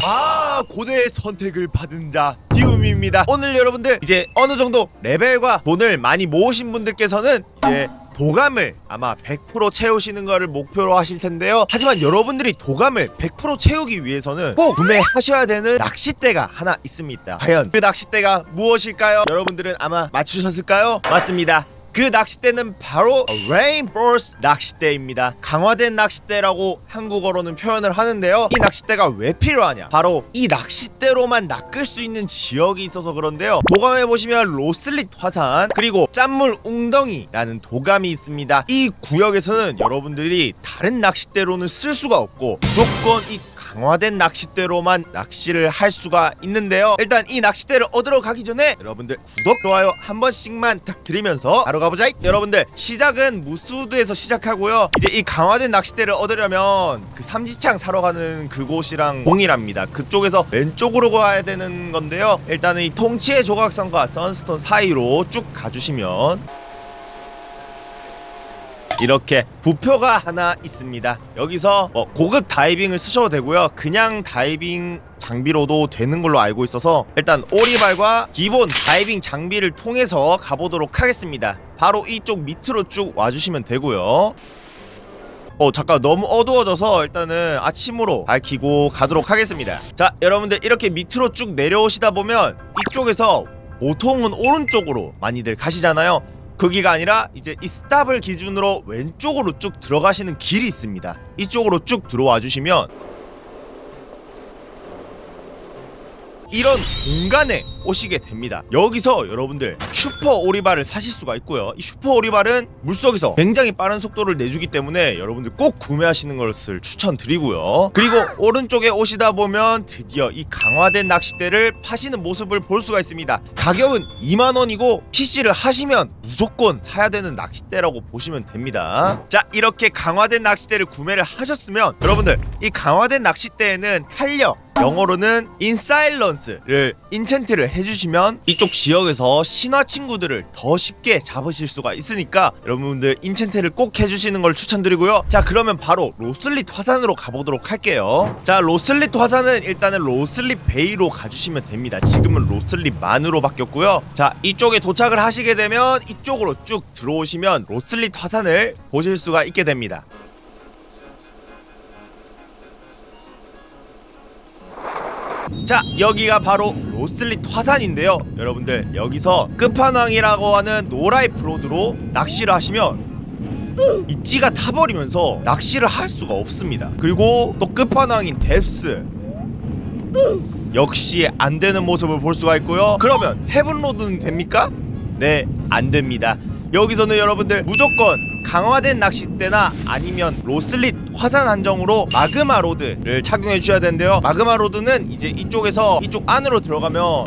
좌고대의 선택을 받은 자 디움입니다. 오늘 여러분들 이제 어느 정도 레벨과 돈을 많이 모으신 분들께서는 이제 도감을 아마 100% 채우시는 것을 목표로 하실 텐데요. 하지만 여러분들이 도감을 100% 채우기 위해서는 꼭 구매하셔야 되는 낚싯대가 하나 있습니다. 과연 그 낚싯대가 무엇일까요? 여러분들은 아마 맞추셨을까요? 맞습니다. 그 낚싯대는 바로 레인보스 낚싯대입니다. 강화된 낚싯대라고 한국어로는 표현을 하는데요. 이 낚싯대가 왜 필요하냐? 바로 이 낚싯대로만 낚을 수 있는 지역이 있어서 그런데요. 도감에 보시면 로슬릿 화산 그리고 짠물 웅덩이라는 도감이 있습니다. 이 구역에서는 여러분들이 다른 낚싯대로는 쓸 수가 없고 무조건 이 강화된 낚싯대로만 낚시를 할 수가 있는데요. 일단 이 낚싯대를 얻으러 가기 전에 여러분들 구독, 좋아요 한 번씩만 부탁드리면서 바로 가보자. 여러분들 시작은 무스우드에서 시작하고요. 이제 이 강화된 낚싯대를 얻으려면 그 삼지창 사러 가는 그곳이랑 동일합니다. 그쪽에서 왼쪽으로 가야 되는 건데요. 일단은 이 통치의 조각상과 선스톤 사이로 쭉 가주시면 이렇게 부표가 하나 있습니다. 여기서 뭐 고급 다이빙을 쓰셔도 되고요. 그냥 다이빙 장비로도 되는 걸로 알고 있어서 일단 오리발과 기본 다이빙 장비를 통해서 가보도록 하겠습니다. 바로 이쪽 밑으로 쭉 와주시면 되고요. 어 잠깐 너무 어두워져서 일단은 아침으로 밝히고 가도록 하겠습니다. 자 여러분들 이렇게 밑으로 쭉 내려오시다 보면 이쪽에서 보통은 오른쪽으로 많이들 가시잖아요. 거기가 아니라 이제 이 스탑을 기준으로 왼쪽으로 쭉 들어가시는 길이 있습니다. 이쪽으로 쭉 들어와 주시면 이런 공간에 오시게 됩니다. 여기서 여러분들 슈퍼 오리발을 사실 수가 있고요. 이 슈퍼 오리발은 물속에서 굉장히 빠른 속도를 내주기 때문에 여러분들 꼭 구매하시는 것을 추천드리고요. 그리고 오른쪽에 오시다 보면 드디어 이 강화된 낚싯대를 파시는 모습을 볼 수가 있습니다. 가격은 2만 원이고 PC를 하시면 무조건 사야 되는 낚싯대라고 보시면 됩니다. 자, 이렇게 강화된 낚싯대를 구매를 하셨으면 여러분들 이 강화된 낚싯대에는 탄력 영어로는 인사일런스를 인챈트를 해주시면 이쪽 지역에서 신화 친구들을 더 쉽게 잡으실 수가 있으니까 여러분들 인챈트를 꼭 해주시는 걸 추천드리고요. 자 그러면 바로 로슬릿 화산으로 가보도록 할게요. 자 로슬릿 화산은 일단은 로슬릿 베이로 가주시면 됩니다. 지금은 로슬릿 만으로 바뀌었고요. 자 이쪽에 도착을 하시게 되면 이쪽으로 쭉 들어오시면 로슬릿 화산을 보실 수가 있게 됩니다 자 여기가 바로 로슬릿 화산인데요. 여러분들 여기서 끝판왕이라고 하는 노라이 프 로드로 낚시를 하시면 이 찌가 타버리면서 낚시를 할 수가 없습니다. 그리고 또 끝판왕인 뎁스 역시 안 되는 모습을 볼 수가 있고요. 그러면 헤븐로드는 됩니까? 네 안됩니다 여기서는 여러분들 무조건 강화된 낚싯대나 아니면 로슬릿 화산 한정으로 마그마 로드를 착용해 주셔야 되는데요. 마그마 로드는 이제 이쪽에서 이쪽 안으로 들어가면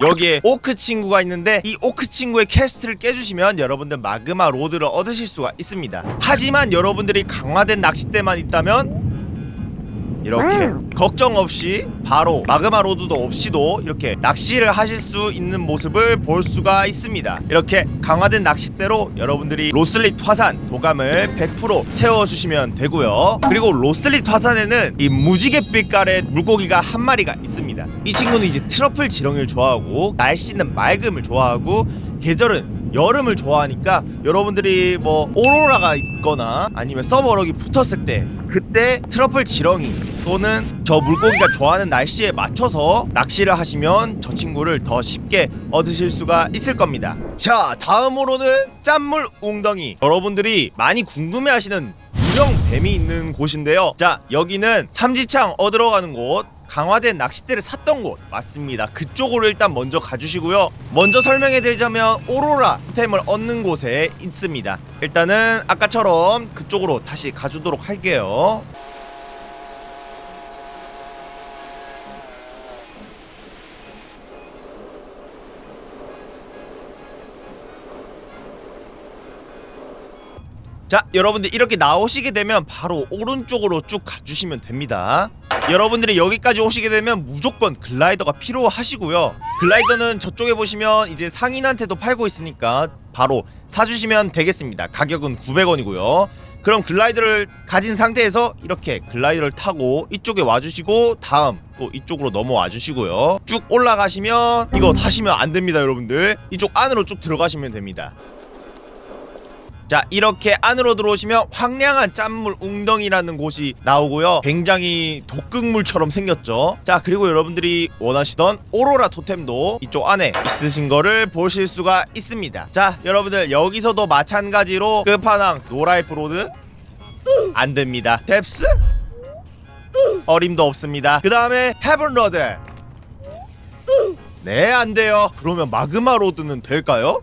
여기에 오크 친구가 있는데 이 오크 친구의 캐스트를 깨주시면 여러분들 마그마 로드를 얻으실 수가 있습니다. 하지만 여러분들이 강화된 낚싯대만 있다면 이렇게 걱정 없이 바로 마그마 로드도 없이도 이렇게 낚시를 하실 수 있는 모습을 볼 수가 있습니다. 이렇게 강화된 낚싯대로 여러분들이 로슬릿 화산 도감을 100% 채워주시면 되고요. 그리고 로슬릿 화산에는 이 무지개 빛깔의 물고기가 한 마리가 있습니다. 이 친구는 이제 트러플 지렁이를 좋아하고 날씨는 맑음을 좋아하고 계절은 여름을 좋아하니까 여러분들이 뭐 오로라가 있거나 아니면 서버럭이 붙었을 때 그때 트러플 지렁이 또는 저 물고기가 좋아하는 날씨에 맞춰서 낚시를 하시면 저 친구를 더 쉽게 얻으실 수가 있을 겁니다. 자, 다음으로는 짠물 웅덩이. 여러분들이 많이 궁금해 하시는 유령 뱀이 있는 곳인데요. 자, 여기는 삼지창 얻으러 가는 곳. 강화된 낚싯대를 샀던 곳 맞습니다. 그쪽으로 일단 먼저 가주시고요. 먼저 설명해 드리자면 오로라 템을 얻는 곳에 있습니다. 일단은 아까처럼 그쪽으로 다시 가주도록 할게요. 자 여러분들 이렇게 나오시게 되면 바로 오른쪽으로 쭉 가주시면 됩니다. 여러분들이 여기까지 오시게 되면 무조건 글라이더가 필요하시고요. 글라이더는 저쪽에 보시면 이제 상인한테도 팔고 있으니까 바로 사주시면 되겠습니다. 가격은 900원이고요. 그럼 글라이더를 가진 상태에서 이렇게 글라이더를 타고 이쪽에 와주시고 다음 또 이쪽으로 넘어와 주시고요. 쭉 올라가시면 이거 타시면 안 됩니다 여러분들. 이쪽 안으로 쭉 들어가시면 됩니다 자 이렇게 안으로 들어오시면 황량한 짠물 웅덩이라는 곳이 나오고요. 굉장히 독극물처럼 생겼죠. 자 그리고 여러분들이 원하시던 오로라 토템도 이쪽 안에 있으신 거를 보실 수가 있습니다. 자 여러분들 여기서도 마찬가지로 끝판왕 노라이프 로드 안 됩니다. 뎁스? 어림도 없습니다. 그 다음에 헤븐 로드. 네 안 돼요. 그러면 마그마 로드는 될까요?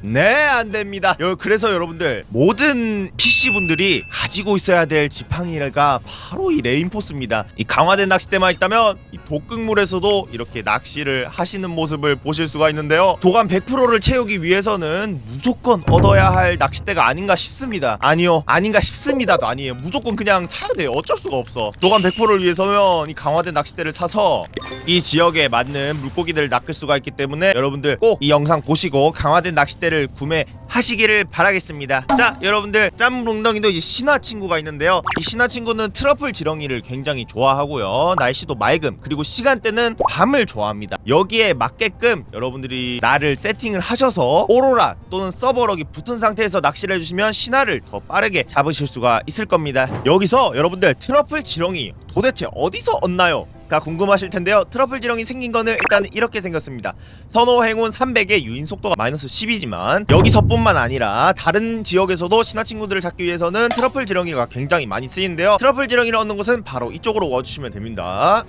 네, 안 됩니다. 여- 그래서 여러분들 모든 PC 분들이 가지고 있어야 될 지팡이가 바로 이 레인포스입니다. 이 강화된 낚싯대만 있다면 이 독극물에서도 이렇게 낚시를 하시는 모습을 보실 수가 있는데요. 도감 100%를 채우기 위해서는 무조건 얻어야 할 낚싯대가 아닌가 싶습니다. 아니요, 아닌가 싶습니다도 아니에요. 무조건 그냥 사야 돼요. 어쩔 수가 없어. 도감 100%를 위해서는 이 강화된 낚싯대를 사서 이 지역에 맞는 물고기들을 낚을 수가 있기 때문에 여러분들 꼭 이 영상 보시고 강화된 낚싯대를 구매 하시기를 바라겠습니다. 자, 여러분들 짬뭉덩이도 이제 신화 친구가 있는데요. 이 신화 친구는 트러플 지렁이를 굉장히 좋아하고요. 날씨도 맑음 그리고 시간대는 밤을 좋아합니다. 여기에 맞게끔 여러분들이 날을 세팅을 하셔서 오로라 또는 서버럭이 붙은 상태에서 낚시를 해주시면 신화를 더 빠르게 잡으실 수가 있을 겁니다. 여기서 여러분들 트러플 지렁이 도대체 어디서 얻나요? 가 궁금하실 텐데요. 트러플 지렁이 생긴 거는 일단 이렇게 생겼습니다. 선호 행운 300의 유인 속도가 마이너스 10이지만 여기서뿐만 아니라 다른 지역에서도 신화 친구들을 잡기 위해서는 트러플 지렁이가 굉장히 많이 쓰이는데요. 트러플 지렁이를 얻는 곳은 바로 이쪽으로 와주시면 됩니다.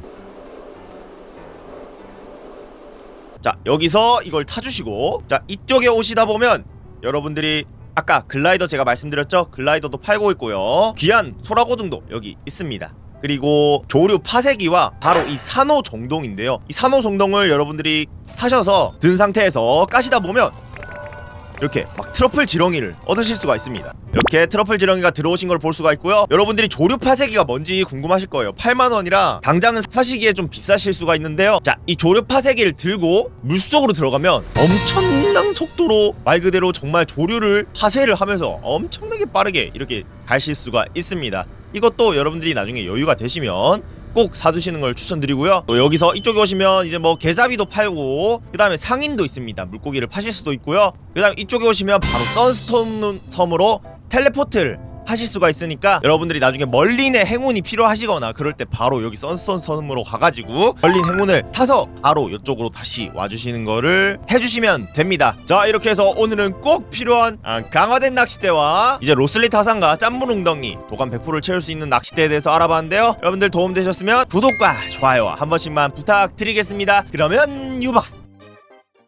자 여기서 이걸 타주시고 자 이쪽에 오시다 보면 여러분들이 아까 글라이더 제가 말씀드렸죠 글라이더도 팔고 있고요 귀한 소라고등도 여기 있습니다 그리고 조류 파쇄기와 바로 이 산호 정동인데요 이 산호 정동을 여러분들이 사셔서 든 상태에서 까시다 보면 이렇게 막 트러플 지렁이를 얻으실 수가 있습니다. 이렇게 트러플 지렁이가 들어오신 걸 볼 수가 있고요. 여러분들이 조류 파쇄기가 뭔지 궁금하실 거예요. 8만 원이라 당장은 사시기에 좀 비싸실 수가 있는데요. 자, 이 조류 파쇄기를 들고 물속으로 들어가면 엄청난 속도로 말 그대로 정말 조류를 파쇄를 하면서 엄청나게 빠르게 이렇게 가실 수가 있습니다. 이것도 여러분들이 나중에 여유가 되시면 꼭 사두시는 걸 추천드리고요. 또 여기서 이쪽에 오시면 이제 뭐 게자비도 팔고 그 다음에 상인도 있습니다. 물고기를 파실 수도 있고요. 그 다음 이쪽에 오시면 바로 선스톤 섬으로 텔레포트를 하실 수가 있으니까 여러분들이 나중에 멀린의 행운이 필요하시거나 그럴 때 바로 여기 선스톤 섬으로 가가지고 멀린 행운을 타서 바로 이쪽으로 다시 와주시는 거를 해주시면 됩니다. 자 이렇게 해서 오늘은 꼭 필요한 아, 강화된 낚싯대와 이제 로슬리 타산과 웅덩이 도감 100%를 채울 수 있는 낚싯대에 대해서 알아봤는데요. 여러분들 도움 되셨으면 구독과 좋아요 한 번씩만 부탁드리겠습니다. 그러면 유바